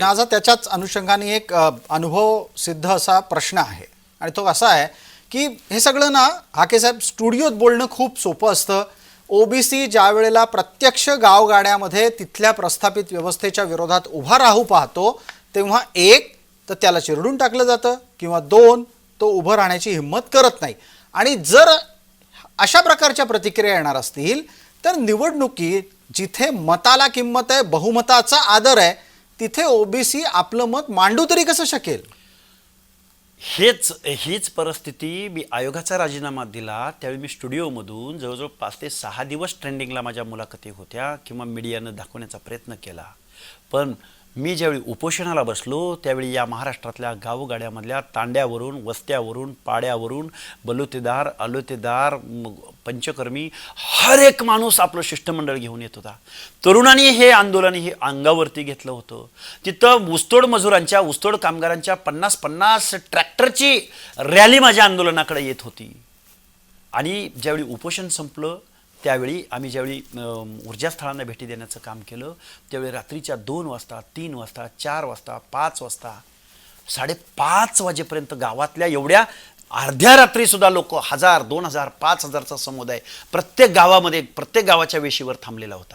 माझा त्याच्याच अनुषंगाने एक अनुभव सिद्ध असा प्रश्न आहे. आणि तो असा आहे की हे सगळं ना हाके साहेब स्टुडिओत बोलणं खूप सोपं असतं. ओबीसी ज्या वेळेला प्रत्यक्ष गावगाड्यामध्ये तिथल्या प्रस्थापित व्यवस्थेच्या विरोधात उभा राहू पाहतो तेव्हा एक तर त्याला चिरडून टाकलं जातं किंवा दोन तो उभं राहण्याची हिंमत करत नाही. आणि जर अशा प्रकारच्या प्रतिक्रिया येणार असतील तर निवडणुकीत जिथे मताला किंमत आहे बहुमताचा आदर आहे तिथे ओबीसी आपलं मत मांडू तरी कसं शकेल? हेच हीच परिस्थिती मी आयोगाचा राजीनामा दिला त्यावेळी मी स्टुडिओमधून जवळजवळ पाच ते सहा दिवस ट्रेंडिंगला माझ्या मुलाखती होत्या किंवा मीडियानं दाखवण्याचा प्रयत्न केला. पण मी ज्यावेळी उपोषणाला बसलो त्यावेळी या महाराष्ट्रातल्या गावगाड्यामधल्या तांड्यावरून वस्त्यावरून पाड्यावरून बलुतेदार अलुतेदार पंचकर्मी हर एक माणूस आपलं शिष्टमंडळ घेऊन येत होता. तरुणांनी हे आंदोलन हे अंगावरती घेतलं होतं. तिथं ऊसतोड मजुरांच्या ऊसतोड कामगारांच्या पन्नास पन्नास ट्रॅक्टरची रॅली माझ्या आंदोलनाकडे येत होती. आणि ज्यावेळी उपोषण संपलं त्यावेळी आम्ही ज्यावेळी ऊर्जास्थळांना भेटी देण्याचं काम केलं त्यावेळी रात्रीच्या दोन वाजता तीन वाजता चार वाजता पाच वाजता साडेपाच वाजेपर्यंत गावातल्या एवढ्या अर्ध्या रात्रीसुद्धा लोक हजार दोन हजार पाच हजारचा समुदाय प्रत्येक गावामध्ये प्रत्येक गावाच्या वेशीवर थांबलेला होता.